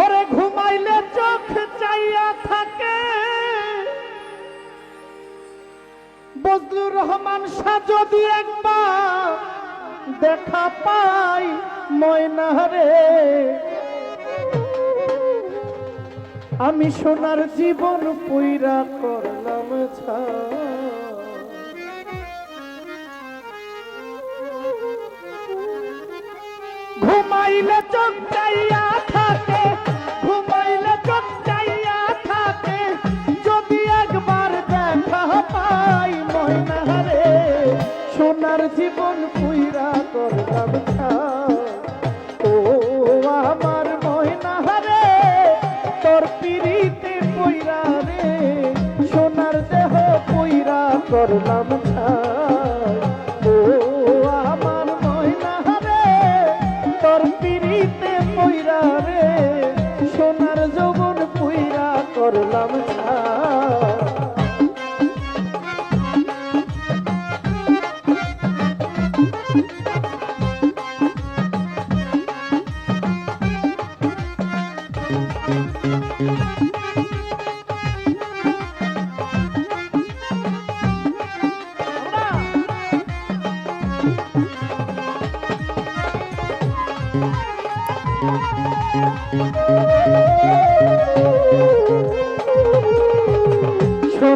ওরে ঘুমাইলে চোখ চাইয়া থাকে। বজলুর রহমান শাহ যদি একবার, দেখা পাই ময়না রে আমি সোনার জীবন পুইরা করলাম ঘুমাইলে করলাম ও আমার ময়না রে তোর পিড়িতে পইরা রে সোনার যৌবন পুইরা করলাম ছায়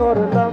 করলাম।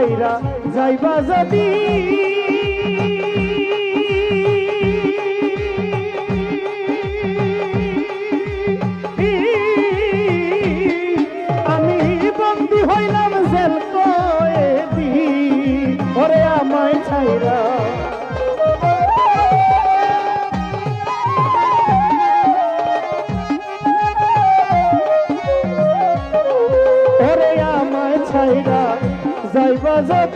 ছাইরা যাইবা যদি। আমি বন্দি হইলাম জেল কয়ে দি ওরে আমায় ছাইরা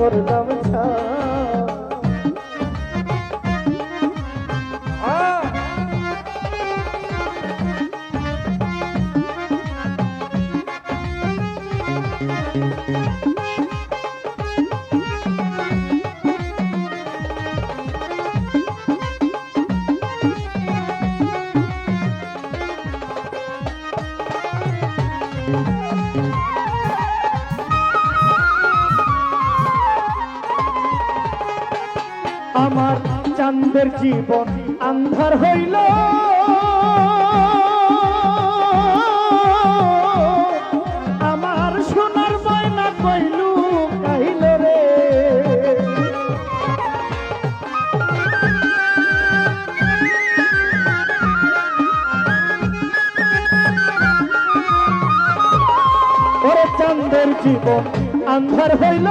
করবা আমার চান্দের জীবন আন্ধার হইল। আমার সোনার ময়না কইলু কাহিল রে। চান্দের জীবন আন্ধার হইল।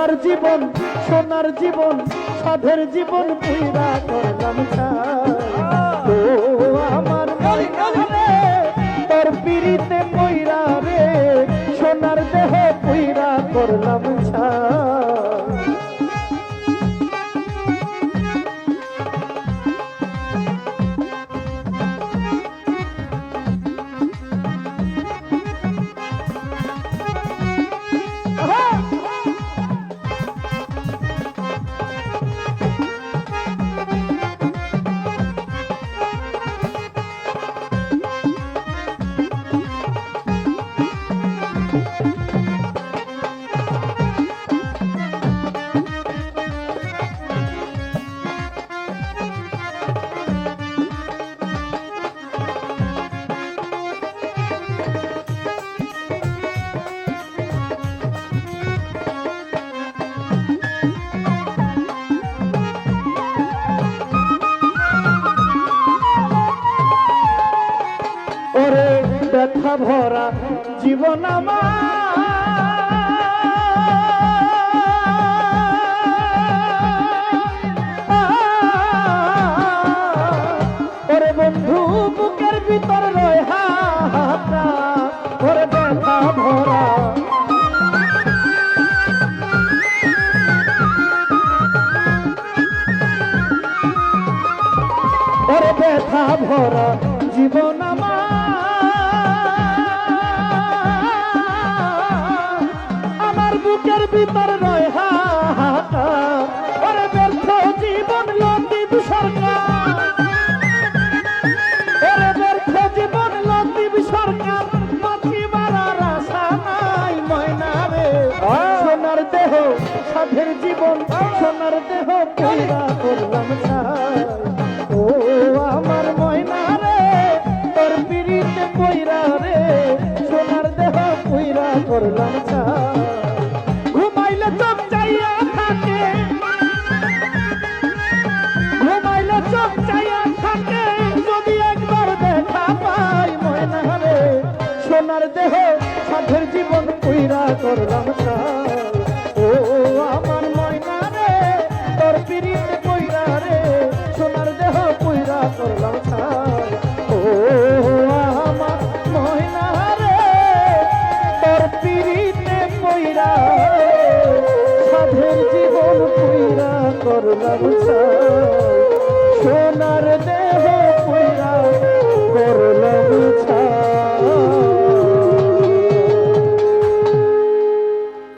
সোনার জীবন সোনার জীবন, সাধের জীবন পুইরা করলাম আমার তোর পিড়িতে পইরা রে, সোনার দেহ পুইরা করলাম ছাই। ব্যথা ভরা জীবন ওরে বন্ধু বুকের ভিতর রয় ওরে ব্যথা ভরা। ভরা জীবন সোনার দেহ পয়দা করলাম ছাই। ও আমার ময়না রে তোর পিড়িতে কইরা রে। কইরা সাধের জীবন কইরা করলাম। সোনার দেহ কইরা করলাম